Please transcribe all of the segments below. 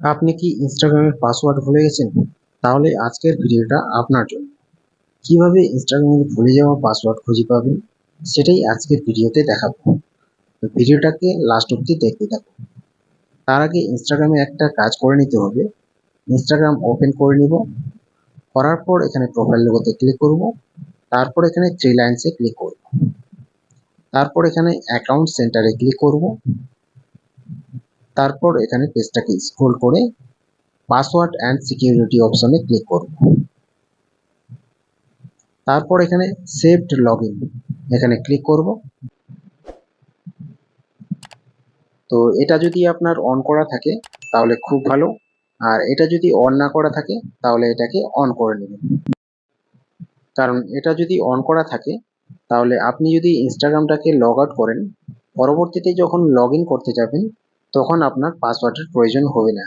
আপনি কি ইনস্টাগ্রামের পাসওয়ার্ড ভুলে গেছেন? তাহলে আজকের ভিডিওটা আপনার জন্য। কীভাবে ইনস্টাগ্রামের ভুলে যাওয়া পাসওয়ার্ড খুঁজে পাবেন, সেটাই আজকের ভিডিওতে দেখাবো। ভিডিওটাকে লাস্ট অব্দি দেখতে থাকুন। তার আগে ইনস্টাগ্রামে একটা কাজ করে নিতে হবে। ইনস্টাগ্রাম ওপেন করে নিব। করার পর এখানে প্রোফাইল লোগোতে ক্লিক করব। তারপর এখানে থ্রি লাইন্সে ক্লিক করব। তারপর এখানে অ্যাকাউন্ট সেন্টারে ক্লিক করব। তারপর এখানে পেজটাকে স্ক্রোল করে পাসওয়ার্ড অ্যান্ড সিকিউরিটি অপশনে ক্লিক করব তারপর এখানে সেভড লগ এখানে ক্লিক করব। তো এটা যদি আপনার অন করা থাকে তাহলে খুব ভালো। আর এটা যদি অন না করা থাকে তাহলে এটাকে অন করে নেবেন। কারণ এটা যদি অন করা থাকে তাহলে আপনি যদি ইনস্টাগ্রামটাকে লগ আউট করেন, পরবর্তীতে যখন লগ করতে যাবেন তখন আপনার পাসওয়ার্ডের প্রয়োজন হবে না।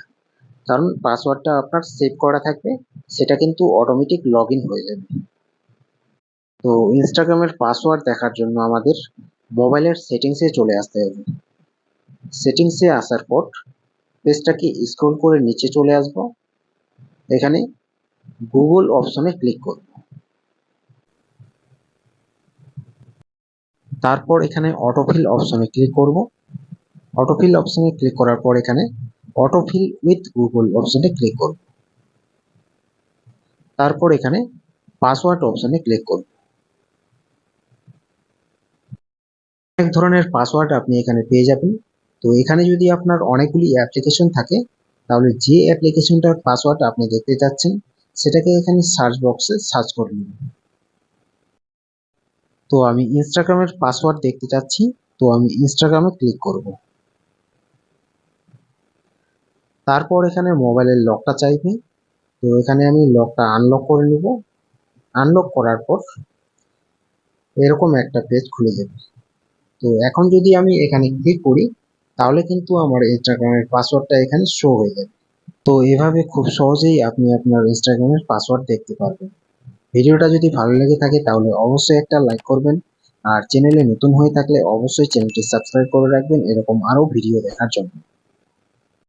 কারণ পাসওয়ার্ডটা আপনার সেভ করা থাকবে, সেটা কিন্তু অটোমেটিক লগ হয়ে যাবে। তো ইনস্টাগ্রামের পাসওয়ার্ড দেখার জন্য আমাদের মোবাইলের সেটিংসে চলে আসতে হবে। সেটিংসে আসার পর পেজটাকে স্ক্রল করে নিচে চলে আসব। এখানে গুগল অপশনে ক্লিক করব। তারপর এখানে অটোফিল অপশনে ক্লিক করব। অটোফিল অপশনে ক্লিক করার পর এখানে অটোফিল উইথ গুগল অপশনে ক্লিক করব তারপর এখানে পাসওয়ার্ড অপশনে ক্লিক করব অনেক ধরনের পাসওয়ার্ড আপনি এখানে পেয়ে যাবেন। তো এখানে যদি আপনার অনেকগুলি অ্যাপ্লিকেশন থাকে, তাহলে যে অ্যাপ্লিকেশনটার পাসওয়ার্ড আপনি দেখতে চাচ্ছেন, সেটাকে এখানে সার্চ বক্সে সার্চ করে নেবেন তো আমি ইনস্টাগ্রামের পাসওয়ার্ড দেখতে চাচ্ছি, তো আমি ইনস্টাগ্রামে ক্লিক করব। তারপর এখানে মোবাইলের লকটা চাইবে। তো এখানে আমি লকটা আনলক করে নেব। আনলক করার পর এরকম একটা পেজ খুলে যাবে তো এখন যদি আমি এখানে ক্লিক করি, তাহলে কিন্তু আমার ইনস্টাগ্রামের পাসওয়ার্ডটা এখানে শো হয়ে যাবে। তো এভাবে খুব সহজেই আপনি আপনার ইনস্টাগ্রামের পাসওয়ার্ড দেখতে পারবেন। ভিডিওটা যদি ভালো লেগে থাকে, তাহলে অবশ্যই একটা লাইক করবেন। আর চ্যানেলে নতুন হয়ে থাকলে অবশ্যই চ্যানেলটি সাবস্ক্রাইব করে রাখবেন। এরকম আরও ভিডিও দেখার জন্য।